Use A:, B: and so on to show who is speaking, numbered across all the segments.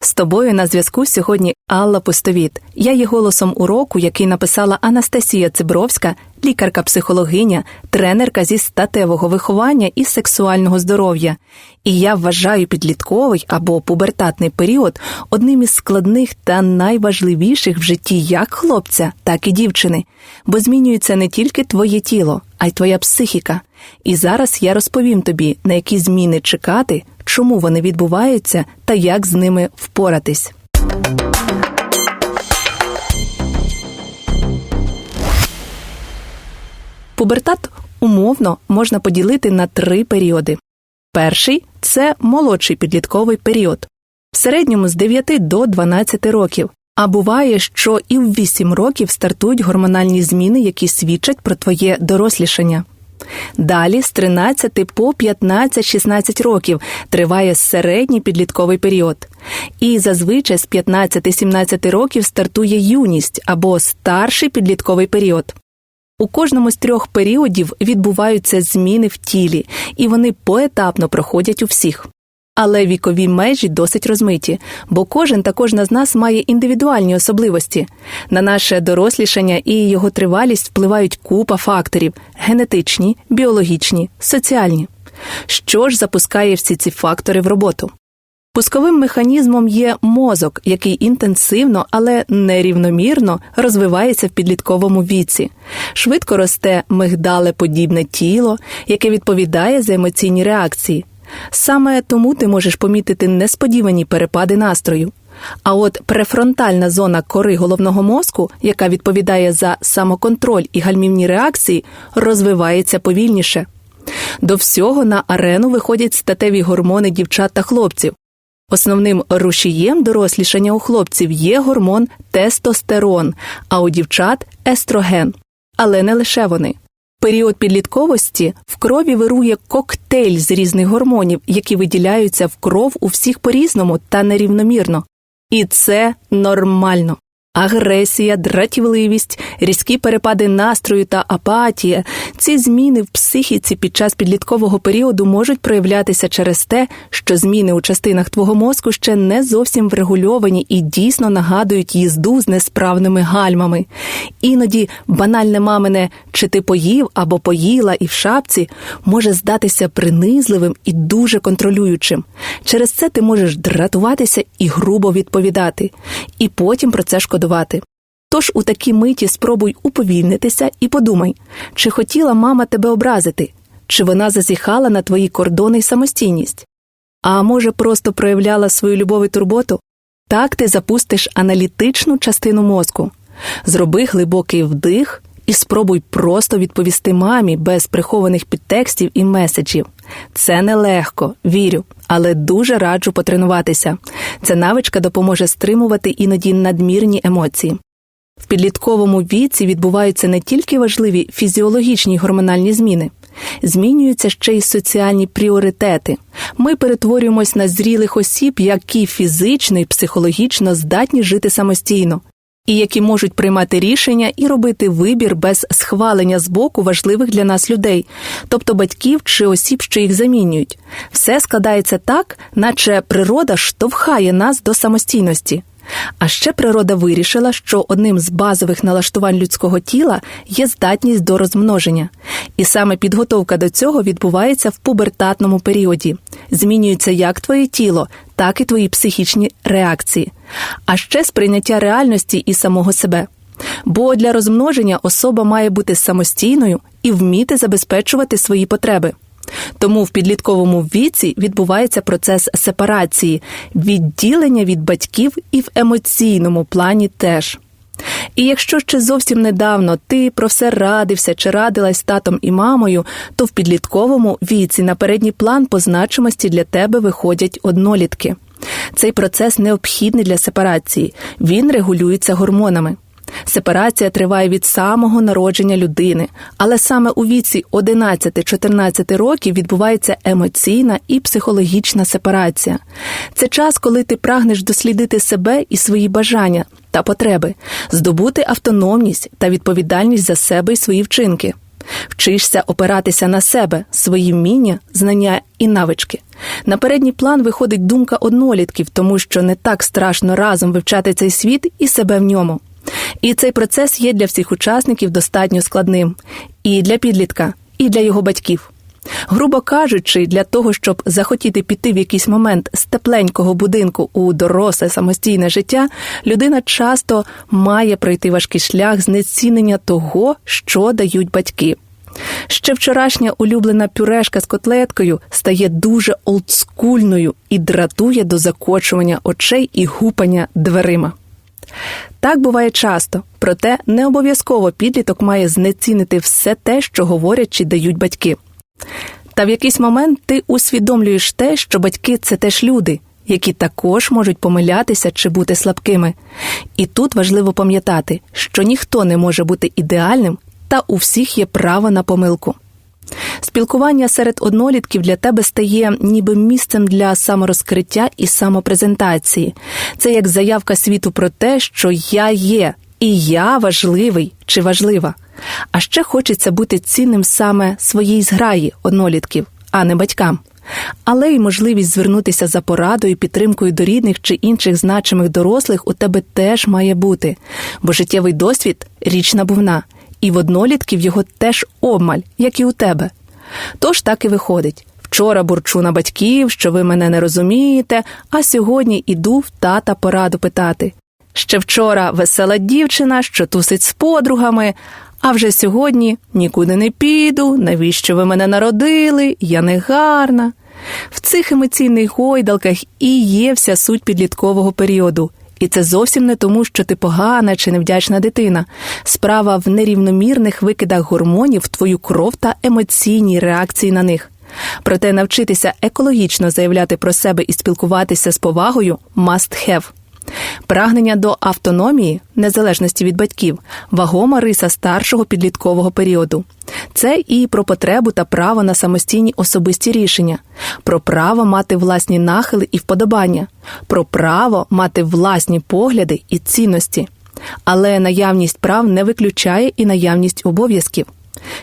A: З тобою на зв'язку сьогодні Алла Пустовіт. Я є голосом уроку, який написала Анастасія Цибровська, лікарка-психологиня, тренерка зі статевого виховання і сексуального здоров'я. І я вважаю підлітковий або пубертатний період одним із складних та найважливіших в житті як хлопця, так і дівчини, бо змінюється не тільки твоє тіло, а й твоя психіка. І зараз я розповім тобі, на які зміни чекати, чому вони відбуваються та як з ними впоратись. Пубертат умовно можна поділити на три періоди. Перший це молодший підлітковий період, в середньому з 9 до 12 років. А буває, що і в 8 років стартують гормональні зміни, які свідчать про твоє дорослішання. Далі з 13 по 15-16 років триває середній підлітковий період. І зазвичай з 15-17 років стартує юність або старший підлітковий період. У кожному з трьох періодів відбуваються зміни в тілі, і вони поетапно проходять у всіх. Але вікові межі досить розмиті, бо кожен та кожна з нас має індивідуальні особливості. На наше дорослішання і його тривалість впливають купа факторів генетичні, біологічні, соціальні. Що ж запускає всі ці фактори в роботу? Пусковим механізмом є мозок, який інтенсивно, але нерівномірно розвивається в підлітковому віці. Швидко росте мигдалеподібне тіло, яке відповідає за емоційні реакції. Саме тому ти можеш помітити несподівані перепади настрою. А от префронтальна зона кори головного мозку, яка відповідає за самоконтроль і гальмівні реакції, розвивається повільніше. До всього на арену виходять статеві гормони дівчат та хлопців. Основним рушієм дорослішання у хлопців є гормон тестостерон, а у дівчат естроген. Але не лише вони. Період підлітковості в крові вирує коктейль з різних гормонів, які виділяються в кров у всіх по різному та нерівномірно. І це нормально. Агресія, дратівливість, різкі перепади настрою та апатія. Ці зміни в психіці під час підліткового періоду можуть проявлятися через те, що зміни у частинах твого мозку ще не зовсім врегульовані і дійсно нагадують їзду з несправними гальмами. Іноді банальне мамине чи ти поїв або поїла і в шапці може здатися принизливим і дуже контролюючим. Через це ти можеш дратуватися і грубо відповідати, і потім про це шкодувати. Тож у такій миті спробуй уповільнитися і подумай, чи хотіла мама тебе образити, чи вона зазіхала на твої кордони й самостійність. А може, просто проявляла свою любов і турботу? Так ти запустиш аналітичну частину мозку. Зроби глибокий вдих і спробуй просто відповісти мамі без прихованих підтекстів і меседжів. Це нелегко, вірю, але дуже раджу потренуватися. Ця навичка допоможе стримувати іноді надмірні емоції. В підлітковому віці відбуваються не тільки важливі фізіологічні гормональні зміни, змінюються ще й соціальні пріоритети. Ми перетворюємось на зрілих осіб, які фізично і психологічно здатні жити самостійно, і які можуть приймати рішення і робити вибір без схвалення з боку важливих для нас людей, тобто батьків чи осіб, що їх замінюють. Все складається так, наче природа штовхає нас до самостійності. А ще природа вирішила, що одним з базових налаштувань людського тіла є здатність до розмноження, і саме підготовка до цього відбувається в пубертатному періоді. Змінюється як твоє тіло, так і твої психічні реакції, а ще сприйняття реальності і самого себе. Бо для розмноження особа має бути самостійною і вміти забезпечувати свої потреби. Тому в підлітковому віці відбувається процес сепарації, відділення від батьків і в емоційному плані теж. І якщо ще зовсім недавно ти про все радився чи радилась татом і мамою, то в підлітковому віці на передній план по значимості для тебе виходять однолітки. Цей процес необхідний для сепарації, він регулюється гормонами. Сепарація триває від самого народження людини, але саме у віці 11-14 років відбувається емоційна і психологічна сепарація. Це час, коли ти прагнеш дослідити себе і свої бажання та потреби, здобути автономність та відповідальність за себе і свої вчинки. Вчишся опиратися на себе, свої вміння, знання і навички. На передній план виходить думка однолітків, тому що не так страшно разом вивчати цей світ і себе в ньому. І цей процес є для всіх учасників достатньо складним і для підлітка, і для його батьків. Грубо кажучи, для того, щоб захотіти піти в якийсь момент з тепленького будинку у доросле самостійне життя, людина часто має пройти важкий шлях знецінення того, що дають батьки. Ще вчорашня улюблена пюрешка з котлеткою стає дуже олдскульною і дратує до закочування очей і гупання дверима. Так буває часто, проте не обов'язково підліток має знецінити все те, що говорять чи дають батьки. Та в якийсь момент ти усвідомлюєш те, що батьки це теж люди, які також можуть помилятися чи бути слабкими. І тут важливо пам'ятати, що ніхто не може бути ідеальним, та у всіх є право на помилку. Спілкування серед однолітків для тебе стає ніби місцем для саморозкриття і самопрезентації. Це як заявка світу про те, що я є, і я важливий чи важлива. А ще хочеться бути цінним саме своїй зграї однолітків, а не батькам. Але й можливість звернутися за порадою, підтримкою до рідних чи інших значимих дорослих у тебе теж має бути, бо життєвий досвід річ набувна, і в однолітків його теж обмаль, як і у тебе. Тож так і виходить. Вчора бурчу на батьків, що ви мене не розумієте, а сьогодні іду в тата пораду питати. Ще вчора весела дівчина, що тусить з подругами, а вже сьогодні нікуди не піду, навіщо ви мене народили, я не гарна. В цих емоційних гойдалках і є вся суть підліткового періоду. І це зовсім не тому, що ти погана чи невдячна дитина. Справа в нерівномірних викидах гормонів твою кров та емоційній реакції на них. Проте навчитися екологічно заявляти про себе і спілкуватися з повагою must have. Прагнення до автономії, незалежності від батьків, вагома риса старшого підліткового періоду. Це і про потребу та право на самостійні особисті рішення, про право мати власні нахили і вподобання, про право мати власні погляди і цінності. Але наявність прав не виключає і наявність обов'язків.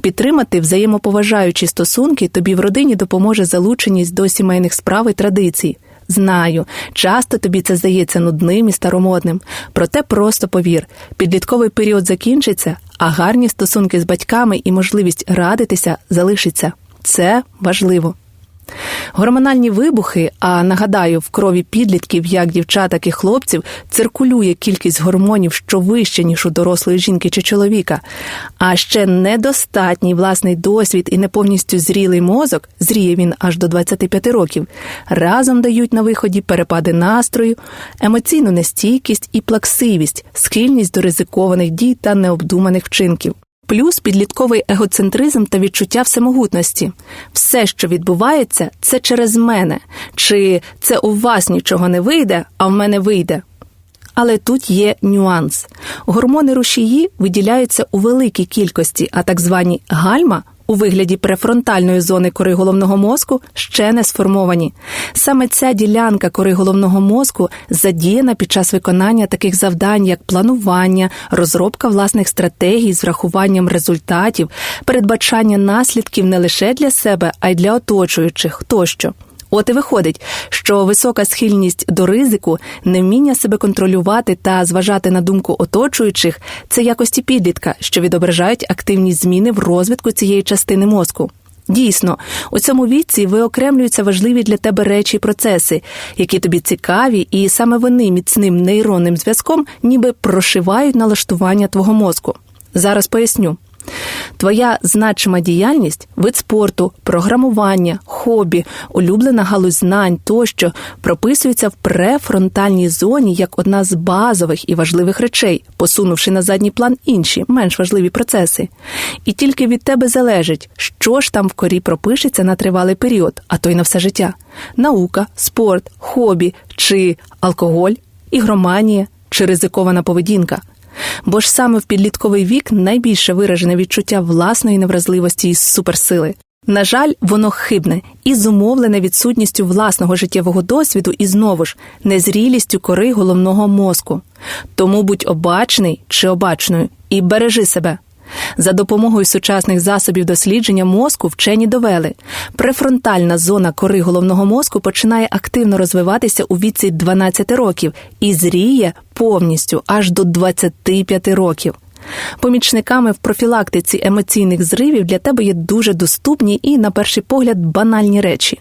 A: Підтримати взаємоповажаючі стосунки тобі в родині допоможе залученість до сімейних справ і традицій. Знаю, часто тобі це здається нудним і старомодним, проте просто повір, підлітковий період закінчиться, а гарні стосунки з батьками і можливість радитися залишиться. Це важливо. Гормональні вибухи, а нагадаю, в крові підлітків, як дівчаток і хлопців, циркулює кількість гормонів, що вище, ніж у дорослої жінки чи чоловіка. А ще недостатній власний досвід і не повністю зрілий мозок, зріє він аж до 25 років, разом дають на виході перепади настрою, емоційну нестійкість і плаксивість, схильність до ризикованих дій та необдуманих вчинків. Плюс підлітковий егоцентризм та відчуття всемогутності. Все, що відбувається, це через мене, чи це у вас нічого не вийде, а в мене вийде. Але тут є нюанс: гормони рушії виділяються у великій кількості, а так звані гальма у вигляді префронтальної зони кори головного мозку ще не сформовані. Саме ця ділянка кори головного мозку задіяна під час виконання таких завдань, як планування, розробка власних стратегій з врахуванням результатів, передбачання наслідків не лише для себе, а й для оточуючих тощо. От і виходить, що висока схильність до ризику, невміння себе контролювати та зважати на думку оточуючих це якості підлітка, що відображають активні зміни в розвитку цієї частини мозку. Дійсно, у цьому віці виокремлюються важливі для тебе речі і процеси, які тобі цікаві, і саме вони міцним нейронним зв'язком ніби прошивають налаштування твого мозку. Зараз поясню. Твоя значима діяльність, вид спорту, програмування, хобі, улюблена галузь знань тощо прописується в префронтальній зоні як одна з базових і важливих речей, посунувши на задній план інші, менш важливі процеси. І тільки від тебе залежить, що ж там в корі пропишеться на тривалий період, а то й на все життя: наука, спорт, хобі чи алкоголь, ігроманія чи ризикована поведінка. Бо ж саме в підлітковий вік найбільше виражене відчуття власної невразливості і суперсили. На жаль, воно хибне і зумовлене відсутністю власного життєвого досвіду і знову ж незрілістю кори головного мозку. Тому будь обачний чи обачною і бережи себе. За допомогою сучасних засобів дослідження мозку вчені довели, префронтальна зона кори головного мозку починає активно розвиватися у віці 12 років і зріє повністю аж до 25 років. Помічниками в профілактиці емоційних зривів для тебе є дуже доступні і, на перший погляд, банальні речі.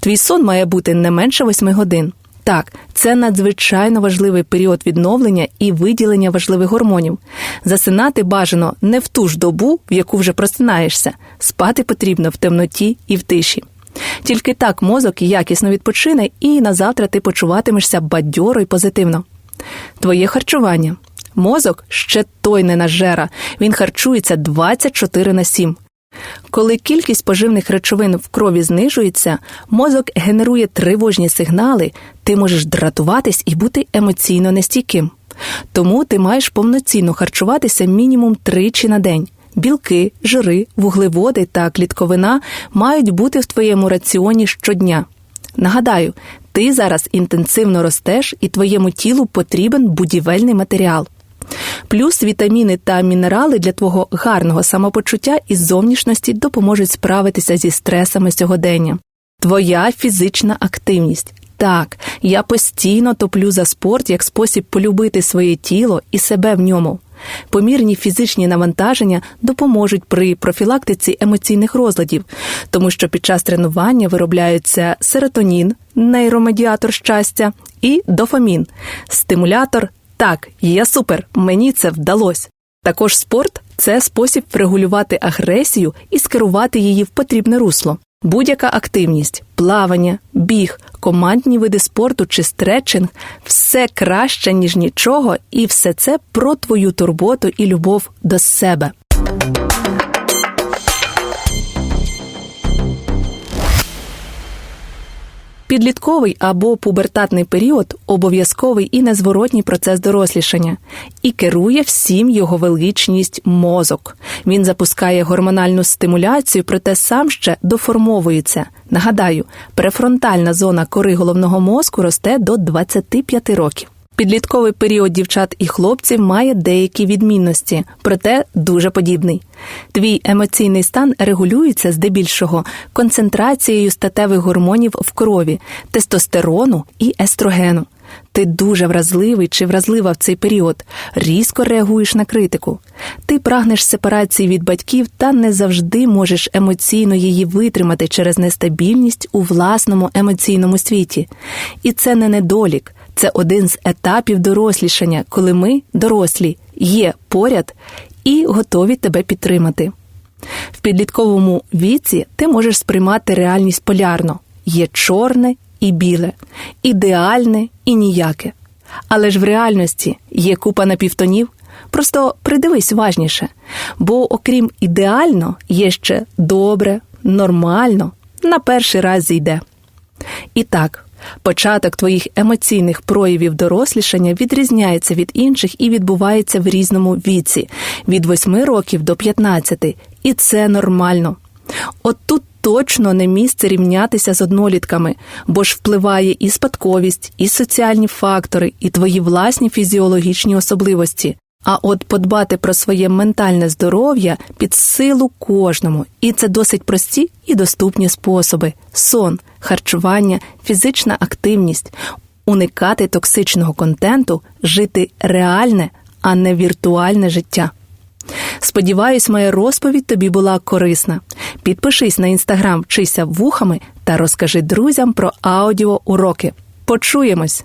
A: Твій сон має бути не менше 8 годин. Так, це надзвичайно важливий період відновлення і виділення важливих гормонів. Засинати бажано не в ту ж добу, в яку вже просинаєшся. Спати потрібно в темноті і в тиші. Тільки так мозок якісно відпочине, і на завтра ти почуватимешся бадьоро і позитивно. Твоє харчування. Мозок ще той не нажера, він харчується 24 на 7. Коли кількість поживних речовин в крові знижується, мозок генерує тривожні сигнали, ти можеш дратуватись і бути емоційно нестійким. Тому ти маєш повноцінно харчуватися мінімум тричі на день. Білки, жири, вуглеводи та клітковина мають бути в твоєму раціоні щодня. Нагадаю, ти зараз інтенсивно ростеш, і твоєму тілу потрібен будівельний матеріал. Плюс вітаміни та мінерали для твого гарного самопочуття і зовнішності допоможуть справитися зі стресами сьогодення. Твоя фізична активність. Так, я постійно топлю за спорт як спосіб полюбити своє тіло і себе в ньому. Помірні фізичні навантаження допоможуть при профілактиці емоційних розладів, тому що під час тренування виробляються серотонін, нейромедіатор щастя, і дофамін, стимулятор так, я супер, мені це вдалося. Також спорт це спосіб врегулювати агресію і скерувати її в потрібне русло. Будь-яка активність, плавання, біг, командні види спорту чи стретчинг все краще, ніж нічого, і все це про твою турботу і любов до себе. Підлітковий або пубертатний період обов'язковий і незворотній процес дорослішання, і керує всім його величність мозок. Він запускає гормональну стимуляцію, проте сам ще доформовується. Нагадаю, префронтальна зона кори головного мозку росте до 25 років. Підлітковий період дівчат і хлопців має деякі відмінності, проте дуже подібний. Твій емоційний стан регулюється здебільшого концентрацією статевих гормонів в крові, тестостерону і естрогену. Ти дуже вразливий чи вразлива в цей період, різко реагуєш на критику. Ти прагнеш сепарації від батьків та не завжди можеш емоційно її витримати через нестабільність у власному емоційному світі. І це не недолік, це один з етапів дорослішання, коли ми, дорослі, є поряд і готові тебе підтримати. В підлітковому віці ти можеш сприймати реальність полярно є чорне і біле, ідеальне і ніяке. Але ж в реальності є купа напівтонів. Просто придивись уважніше, бо окрім ідеально, є ще добре, нормально, на перший раз зійде. І так, початок твоїх емоційних проявів дорослішання відрізняється від інших і відбувається в різному віці від 8 років до 15, і це нормально. От тут точно не місце рівнятися з однолітками, бо ж впливає і спадковість, і соціальні фактори, і твої власні фізіологічні особливості. А от подбати про своє ментальне здоров'я під силу кожному, і це досить прості і доступні способи: сон, харчування, фізична активність, уникати токсичного контенту, жити реальне, а не віртуальне життя. Сподіваюсь, моя розповідь тобі була корисна. Підпишись на інстаграм Вчися вухами та розкажи друзям про аудіоуроки. Почуємось!